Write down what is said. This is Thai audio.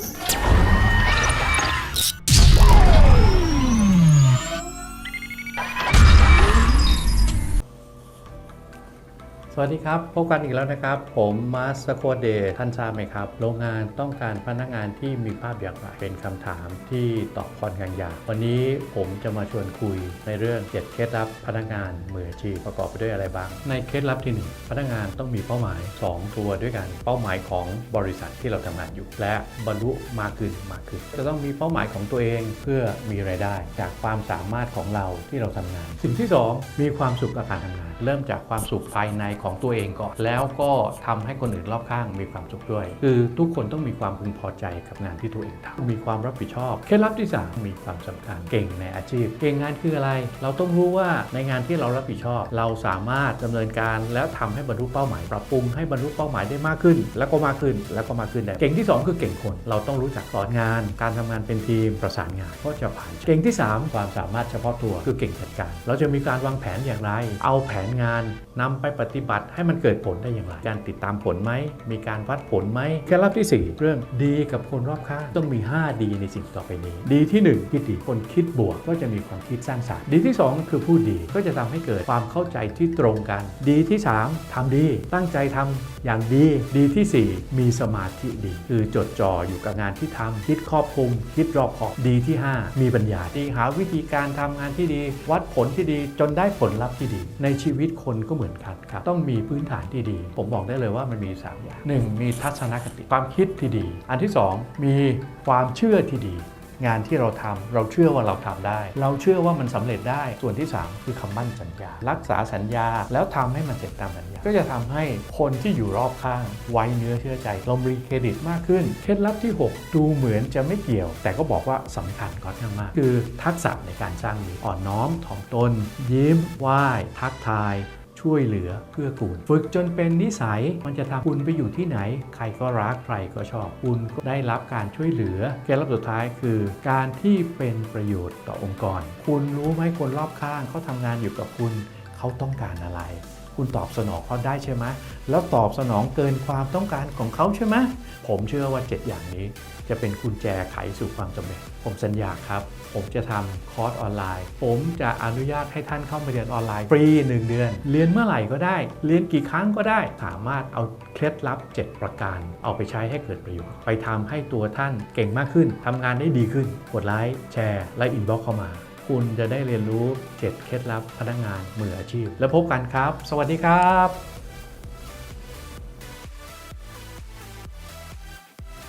Yeah. วัสดีครับ พบกันอีกแล้วนะครับ ผมมาสโคเดท่านทราบไหมครับ โรงงานต้องการพนักงานที่มีภาพอย่างไร เป็นคำถามที่ตอบค่อนข้างยาก วันนี้ผมจะมาชวนคุยในเรื่องเจ็ดเคล็ดลับพนักงานมืออาชีพประกอบไปด้วยอะไรบ้าง ในเคล็ดลับที่หนึ่งพนักงานต้องมีเป้าหมาย 2 ตัวด้วยกัน เป้าหมายของบริษัทที่เราทำงานอยู่ และบรรลุมากขึ้นมากขึ้น จะต้องมีเป้าหมายของตัวเองเพื่อมีรายได้ จากความสามารถของเราที่เราทำงาน สิ่งที่สองมีความสุขกับการทำงาน เริ่มจากความสุขภายในของตัวเองก่อนแล้วก็ทำให้คนอื่นรอบข้างมีความสุขด้วย คือทุกคนต้องมีความพึงพอใจกับงานที่ตัวเองทำมีความรับผิดชอบเคล็ดลับที่ 3 มีความสำคัญเก่งในอาชีพ เก่งงานคืออะไร เราต้องรู้ว่าในงานที่เรารับผิดชอบ เราสามารถดำเนินการแล้วทำให้บรรลุเป้าหมาย ปรับปรุงให้บรรลุเป้าหมายได้มากขึ้น แล้วก็มากขึ้นแล้วก็มากขึ้นได้เก่งที่ 2 คือเก่งคนเราต้องรู้จักสอนงาน การทำงานเป็นทีมประสานงานก็จะผ่านเก่งที่ 3 ความสามารถเฉพาะตัวคือเก่งจัดการ เราจะมีการวางแผนอย่างไร เอาแผนงานนำไปปฏิบัติให้มันเกิดผลได้อย่างไร การติดตามผลไหม มีการวัดผลไหมเคล็ดลับที่ 4 เรื่องดีกับคนรอบข้างต้องมี 5 ดีในสิ่งต่อไปนี้ ดีที่ 1 คิดดี คนคิดบวกก็จะมีความคิดสร้างสรรค์ ดีที่ 2 คือพูดดีก็จะทำให้เกิดความเข้าใจที่ตรงกัน ดีที่ 3ทำดีตั้งใจทำอย่างดี ดีที่ 4 มีสมาธิดี คือจดจ่ออยู่กับงานที่ทำคิดครอบคลุม คิดรอบขอบดีที่ 5 มีปัญญาที่หาวิธีการทำงานที่ดี วัดผลที่ดีจนได้ผลลัพธ์ที่ดี ในชีวิตคนก็เหมือนกันครับต้องมีพื้นฐานที่ดี ผมบอกได้เลยว่ามันมี 3 อย่าง 1. มีทัศนคติความคิดที่ดี อันที่ 2 มีความเชื่อที่ดี งานที่เราทำเราเชื่อว่าเราทำได้ เราเชื่อว่ามันสำเร็จได้ส่วนที่ 3 คือคำมั่นสัญญา รักษาสัญญาแล้วทำให้มันเสร็จตามสัญญา ก็จะทำให้คนที่อยู่รอบข้างไว้เนื้อเชื่อใจเรามีเครดิตมากขึ้นเคล็ดลับที่ 6 ดูเหมือนจะไม่เกี่ยว แต่ก็บอกว่าสำคัญก็ทั้งมาก คือทักษะในการสร้างมีอ่อนน้อมถ่อมตน ยิ้มไหว้ทักทาย ช่วยเหลือเพื่อกูลฝึกจนเป็นนิสัยมันจะทำคุณไปอยู่ที่ไหน ใครก็รักใครก็ชอบคุณก็ได้รับการช่วยเหลือเคล็ดลับสุดท้ายคือ การที่เป็นประโยชน์ต่อองค์กร คุณรู้ไหมคนรอบข้างเขาทำงานอยู่กับคุณเขาต้องการอะไร คุณตอบสนองเขาได้ใช่ไหมแล้วตอบสนองเกินความต้องการของเขาใช่ไหมผมเชื่อว่า 7 อย่างนี้ จะเป็นกุญแจไขสู่ความสำเร็จ ผมสัญญาครับ ผมจะทำคอร์สออนไลน์ ผมจะอนุญาตให้ท่านเข้ามาเรียนออนไลน์ฟรี 1 เดือน เรียนเมื่อไหร่ก็ได้ เรียนกี่ครั้งก็ได้ สามารถเอาเคล็ดลับ 7 ประการ เอาไปใช้ให้เกิดประโยชน์ ไปทำให้ตัวท่านเก่งมากขึ้นทำงานได้ดีขึ้น กดไลค์แชร์ และอินบ็อกเข้ามา คุณจะได้เรียนรู้ 7 เคล็ดลับพนักงานมืออาชีพ แล้วพบกันครับ สวัสดีครับ